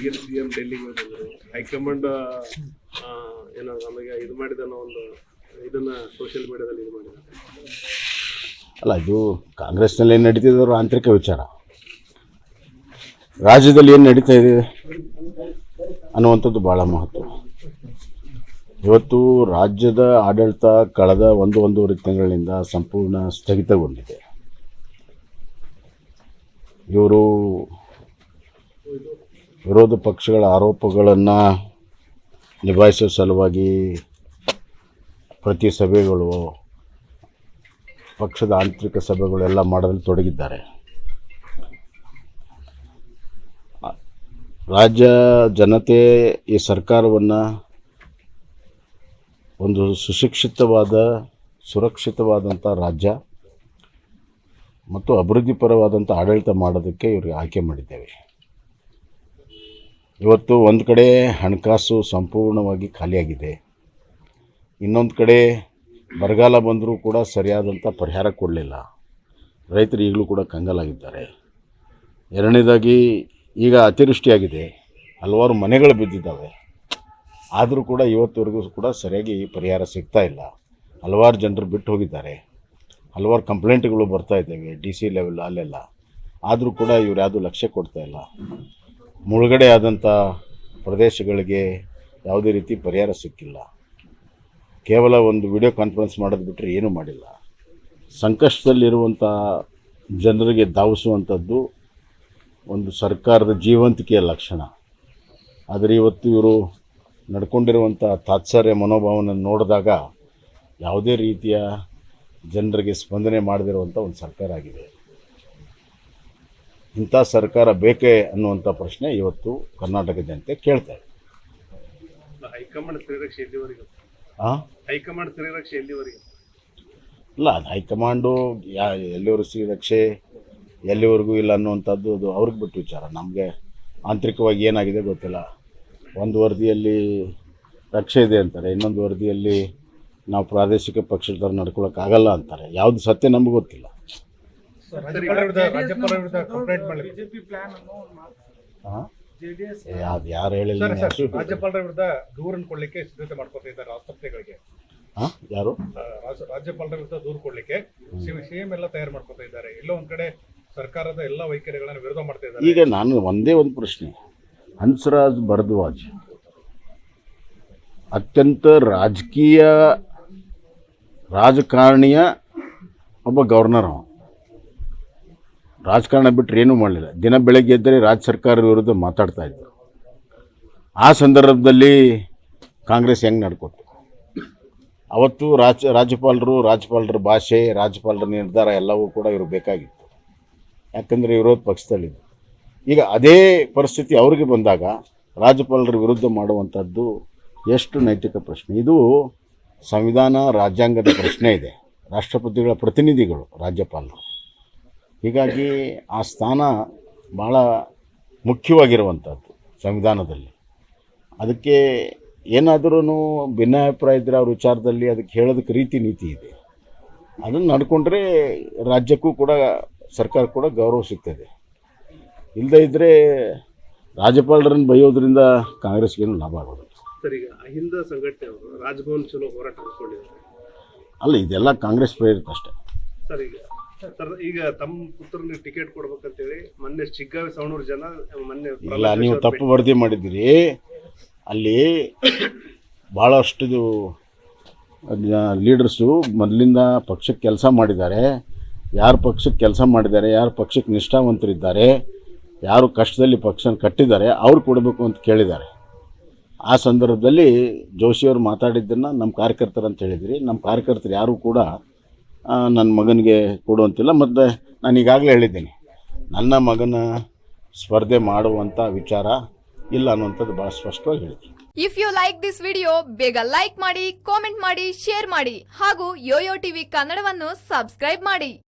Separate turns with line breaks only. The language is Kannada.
ಈಗಿನ ಸಿ ಎಂ ಡೆಲ್ಲಿಗೆ ಹೋಗಿದ್ರು ಹೈಕಮಾಂಡ್ ಏನೋ ನಮಗೆ ಇದು ಮಾಡಿದ ಒಂದು ಇದನ್ನ ಸೋಷಿಯಲ್ ಮೀಡಿಯಾದಲ್ಲಿ ಇದು ಮಾಡಿದ್ರು.
ಅಲ್ಲ, ಇದು ಕಾಂಗ್ರೆಸ್ನಲ್ಲಿ ಏನು ನಡೀತಿದ್ರು ಆಂತರಿಕ ವಿಚಾರ. ರಾಜ್ಯದಲ್ಲಿ ಏನು ನಡೀತಾ ಇದೆ ಅನ್ನುವಂಥದ್ದು ಭಾಳ ಮಹತ್ವ. ಇವತ್ತು ರಾಜ್ಯದ ಆಡಳಿತ ಕಳೆದ ಒಂದು ಒಂದೂವರೆ ತಿಂಗಳಿಂದ ಸಂಪೂರ್ಣ ಸ್ಥಗಿತಗೊಂಡಿದೆ. ಇವರು ವಿರೋಧ ಪಕ್ಷಗಳ ಆರೋಪಗಳನ್ನು ನಿಭಾಯಿಸೋ ಸಲುವಾಗಿ ಪ್ರತಿ ಸಭೆಗಳು ಪಕ್ಷದ ಆಂತರಿಕ ಸಭೆಗಳೆಲ್ಲ ಮಾಡೋದ್ರಲ್ಲಿ ತೊಡಗಿದ್ದಾರೆ. ಆ, ರಾಜ್ಯ ಜನತೆ ಈ ಸರ್ಕಾರವನ್ನು ಒಂದು ಸುಶಿಕ್ಷಿತವಾದ ಸುರಕ್ಷಿತವಾದಂಥ ರಾಜ್ಯ ಮತ್ತು ಅಭಿವೃದ್ಧಿಪರವಾದಂಥ ಆಡಳಿತ ಮಾಡೋದಕ್ಕೆ ಇವ್ರಿಗೆ ಆಯ್ಕೆ ಮಾಡಿದ್ದೇವೆ. ಇವತ್ತು ಒಂದು ಕಡೆ ಹಣಕಾಸು ಸಂಪೂರ್ಣವಾಗಿ ಖಾಲಿಯಾಗಿದೆ. ಇನ್ನೊಂದು ಕಡೆ ಬರಗಾಲ ಬಂದರೂ ಕೂಡ ಸರಿಯಾದಂಥ ಪರಿಹಾರ ಕೊಡಲಿಲ್ಲ. ರೈತರು ಈಗಲೂ ಕೂಡ ಕಂಗಾಲಾಗಿದ್ದಾರೆ. ಎರಡನೇದಾಗಿ ಈಗ ಅತಿವೃಷ್ಟಿಯಾಗಿದೆ. ಹಲವಾರು ಮನೆಗಳು ಬಿದ್ದಿದ್ದಾವೆ. ಆದರೂ ಕೂಡ ಇವತ್ತುವರೆಗೂ ಕೂಡ ಸರಿಯಾಗಿ ಪರಿಹಾರ ಸಿಗ್ತಾ ಇಲ್ಲ. ಹಲವಾರು ಜನರು ಬಿಟ್ಟು ಹೋಗಿದ್ದಾರೆ. ಹಲವಾರು ಕಂಪ್ಲೇಂಟ್ಗಳು ಬರ್ತಾ ಇದ್ದಾವೆ. ಡಿ ಸಿ ಲೆವೆಲ್ ಅಲ್ಲೆಲ್ಲ. ಆದರೂ ಕೂಡ ಇವ್ರು ಯಾವುದೂ ಲಕ್ಷ್ಯ ಕೊಡ್ತಾ ಇಲ್ಲ. ಮುಳುಗಡೆ ಆದಂಥ ಪ್ರದೇಶಗಳಿಗೆ ಯಾವುದೇ ರೀತಿ ಪರಿಹಾರ ಸಿಕ್ಕಿಲ್ಲ. ಕೇವಲ ಒಂದು ವಿಡಿಯೋ ಕಾನ್ಫರೆನ್ಸ್ ಮಾಡೋದು ಬಿಟ್ಟರೆ ಏನೂ ಮಾಡಿಲ್ಲ. ಸಂಕಷ್ಟದಲ್ಲಿರುವಂಥ ಜನರಿಗೆ ಧಾವಿಸುವಂಥದ್ದು ಒಂದು ಸರ್ಕಾರದ ಜೀವಂತಿಕೆಯ ಲಕ್ಷಣ. ಆದರೆ ಇವತ್ತು ಇವರು ನಡ್ಕೊಂಡಿರುವಂಥ ತಾತ್ಸರ್ಯ ಮನೋಭಾವನ ನೋಡಿದಾಗ ಯಾವುದೇ ರೀತಿಯ ಜನರಿಗೆ ಸ್ಪಂದನೆ ಮಾಡದಿರುವಂಥ ಒಂದು ಸರ್ಕಾರ ಆಗಿದೆ. ಇಂಥ ಸರ್ಕಾರ ಬೇಕೇ ಅನ್ನುವಂಥ ಪ್ರಶ್ನೆ ಇವತ್ತು ಕರ್ನಾಟಕ ಜನತೆ ಇದೆ.
ಹೈಕಮಾಂಡ್ ಶ್ರೀರಕ್ಷೆ ಎಲ್ಲಿವರೆಗೆ?
ಹಾಂ
ಹೈಕಮಾಂಡ್ ಶ್ರೀರಕ್ಷೆ ಎಲ್ಲಿವರೆಗೆ?
ಇಲ್ಲ ಅದು ಹೈಕಮಾಂಡು ಯಾ ಎಲ್ಲಿವರೆಗೂ ಶ್ರೀರಕ್ಷೆ ಎಲ್ಲಿವರೆಗೂ ಇಲ್ಲ ಅನ್ನುವಂಥದ್ದು ಅದು ಅವ್ರಿಗೆ ಬಿಟ್ಟು ವಿಚಾರ. ನಮಗೆ ಆಂತರಿಕವಾಗಿ ಏನಾಗಿದೆ ಗೊತ್ತಿಲ್ಲ. ಒಂದು ವರದಿಯಲ್ಲಿ ರಕ್ಷೆ ಇದೆ ಅಂತಾರೆ ಇನ್ನೊಂದು ವರದಿಯಲ್ಲಿ ನಾವು ಪ್ರಾದೇಶಿಕ ಪಕ್ಷದ ನಡ್ಕೊಳಕ್ಕಾಗಲ್ಲ ಅಂತಾರೆ. ಯಾವುದು ಸತ್ಯ ನಮಗೆ ಗೊತ್ತಿಲ್ಲ
ರಾಜ್ಯಪಾಲರ ವಿರುದ್ಧ ರಾಜ್ಯಪಾಲರ ವಿರುದ್ಧ ಕಂಪ್ಲೇಂಟ್ ಮಾಡಲಿ
ಬಿಜೆಪಿ ಪ್ಲಾನ್ ಅನ್ನು ಒಂದು ಮಾತು
ಹಾಂ?
ಜೆಡಿಎಸ್
ಅದು ಯಾರು ಹೇಳಿಲ್ಲ
ಸರ್ ಸರ್ ರಾಜ್ಯಪಾಲರ ವಿರುದ್ಧ ದೂರನ್ನು ಕೊಡ್ಲಿಕ್ಕೆ ಸಿದ್ಧತೆ ಮಾಡ್ಕೊತಾ ಇದ್ದಾರೆ ಆಸ್ಪತ್ರೆಗಳಿಗೆ.
ಹಾಂ? ಯಾರು?
ರಾಜ್ಯಪಾಲರ ವಿರುದ್ಧ ದೂರ ಕೊಡ್ಲಿಕ್ಕೆ ಸಿಎಂ ಎಲ್ಲ ತಯಾರು ಮಾಡ್ಕೊತಾ ಇದ್ದಾರೆ. ಎಲ್ಲೋ ಒಂದ್ ಕಡೆ ಸರ್ಕಾರದ ಎಲ್ಲ ವೈಖರಿಗಳನ್ನು ವಿರೋಧ ಮಾಡ್ತಾ ಇದ್ದಾರೆ.
ಈಗ ನಾನು ಒಂದೇ ಒಂದು ಪ್ರಶ್ನೆ. ಹಂಸರಾಜ್ ಭರದ್ವಾಜ್ ಅತ್ಯಂತ ರಾಜಕೀಯ ರಾಜಕಾರಣಿಯ ಒಬ್ಬ ಗವರ್ನರ್ ಅವ ರಾಜಕಾರಣ ಬಿಟ್ಟರೆ ಏನೂ ಮಾಡಲಿಲ್ಲ. ದಿನ ಬೆಳಗ್ಗೆ ಎದ್ದರೆ ರಾಜ್ಯ ಸರ್ಕಾರದ ವಿರುದ್ಧ ಮಾತಾಡ್ತಾ ಇದ್ದರು ಆ ಸಂದರ್ಭದಲ್ಲಿ ಕಾಂಗ್ರೆಸ್ ಹೆಂಗೆ ನಡ್ಕೊತು ಅವತ್ತು ರಾಜ, ರಾಜ್ಯಪಾಲರು, ರಾಜ್ಯಪಾಲರ ಭಾಷೆ, ರಾಜ್ಯಪಾಲರ ನಿರ್ಧಾರ ಎಲ್ಲವೂ ಕೂಡ ಇವರು ಬೇಕಾಗಿತ್ತು. ಯಾಕಂದರೆ ವಿರೋಧ ಪಕ್ಷದಲ್ಲಿದ್ದರು ಈಗ ಅದೇ ಪರಿಸ್ಥಿತಿ ಅವರಿಗೆ ಬಂದಾಗ ರಾಜ್ಯಪಾಲರ ವಿರುದ್ಧ ಮಾಡುವಂಥದ್ದು ಎಷ್ಟು ನೈತಿಕ ಪ್ರಶ್ನೆ. ಇದು ಸಂವಿಧಾನ ರಾಜ್ಯಾಂಗದ ಪ್ರಶ್ನೆ ಇದೆ. ರಾಷ್ಟ್ರಪತಿಗಳ ಪ್ರತಿನಿಧಿಗಳು, ರಾಜ್ಯಪಾಲರು. ಹೀಗಾಗಿ ಆ ಸ್ಥಾನ ಭಾಳ ಮುಖ್ಯವಾಗಿರುವಂಥದ್ದು ಸಂವಿಧಾನದಲ್ಲಿ. ಅದಕ್ಕೆ ಏನಾದರೂ ಭಿನ್ನಾಭಿಪ್ರಾಯ ಇದ್ದರೆ ಅವ್ರ ವಿಚಾರದಲ್ಲಿ ಅದಕ್ಕೆ ಹೇಳೋದಕ್ಕೆ ರೀತಿ ನೀತಿ ಇದೆ. ಅದನ್ನು ನಡ್ಕೊಂಡ್ರೆ ರಾಜ್ಯಕ್ಕೂ ಕೂಡ ಸರ್ಕಾರ ಕೂಡ ಗೌರವ ಸಿಗ್ತದೆ. ಇಲ್ಲದೇ ಇದ್ದರೆ ರಾಜ್ಯಪಾಲರನ್ನು ಬೈಯೋದ್ರಿಂದ ಕಾಂಗ್ರೆಸ್ಗೇನು ಲಾಭ ಆಗೋದಿಲ್ಲ.
ಸರ್ ಈಗ ಅಹಿಂದ ಸಂಘಟನೆ ಅವರು ರಾಜಭವನ್ ಚಲೋ ಹೋರಾಟ
ಅಲ್ಲ ಇದೆಲ್ಲ ಕಾಂಗ್ರೆಸ್ ಪ್ರೇರಿತ ಅಷ್ಟೇ.
ಸರ್ ಈಗ ಸರ್ ಈಗ ತಮ್ಮ ಪುತ್ರನಿಗೆ ಟಿಕೆಟ್ ಕೊಡ್ಬೇಕಂತೇಳಿ ಮೊನ್ನೆ ಚಿಗ್ಗಾವಿ ಸವಣೂರು ಜನ ಮೊನ್ನೆ
ಇಲ್ಲ ನೀವು ತಪ್ಪು ವರದಿ ಮಾಡಿದ್ದೀರಿ ಅಲ್ಲಿ ಭಾಳಷ್ಟು ಲೀಡರ್ಸು ಮೊದಲಿಂದ ಪಕ್ಷಕ್ಕೆ ಕೆಲಸ ಮಾಡಿದ್ದಾರೆ. ಯಾರು ಪಕ್ಷಕ್ಕೆ ಕೆಲಸ ಮಾಡಿದ್ದಾರೆ ಯಾರು ಪಕ್ಷಕ್ಕೆ ನಿಷ್ಠಾವಂತರಿದ್ದಾರೆ ಯಾರು ಕಷ್ಟದಲ್ಲಿ ಪಕ್ಷನ ಕಟ್ಟಿದ್ದಾರೆ ಅವ್ರು ಕೊಡಬೇಕು ಅಂತ ಕೇಳಿದ್ದಾರೆ. ಆ ಸಂದರ್ಭದಲ್ಲಿ ಜೋಶಿಯವರು ಮಾತಾಡಿದ್ದನ್ನು ನಮ್ಮ ಕಾರ್ಯಕರ್ತರು ಅಂತ ಹೇಳಿದ್ರಿ. ನಮ್ಮ ಕಾರ್ಯಕರ್ತರು ಯಾರೂ ಕೂಡ ನನ್ನ ಮಗನಿಗೆ ಕೊಡುವಂತಿಲ್ಲ, ಮತ್ತು ನಾನು ಈಗಾಗಲೇ ಹೇಳಿದ್ದೀನಿ. ನನ್ನ ಮಗನ ಸ್ಪರ್ಧೆ ಮಾಡುವಂಥ ವಿಚಾರ ಇಲ್ಲ ಅನ್ನುವಂಥದ್ದು ಭಾಳ ಸ್ಪಷ್ಟವಾಗಿ ಹೇಳಿದ್ದೀನಿ
if you like this video ಬೇಗ ಲೈಕ್ ಮಾಡಿ ಕಾಮೆಂಟ್ ಮಾಡಿ ಶೇರ್ ಮಾಡಿ, ಹಾಗೂ ಯೋಯೋ ಟಿವಿ ಕನ್ನಡವನ್ನು ಸಬ್ಸ್ಕ್ರೈಬ್ ಮಾಡಿ.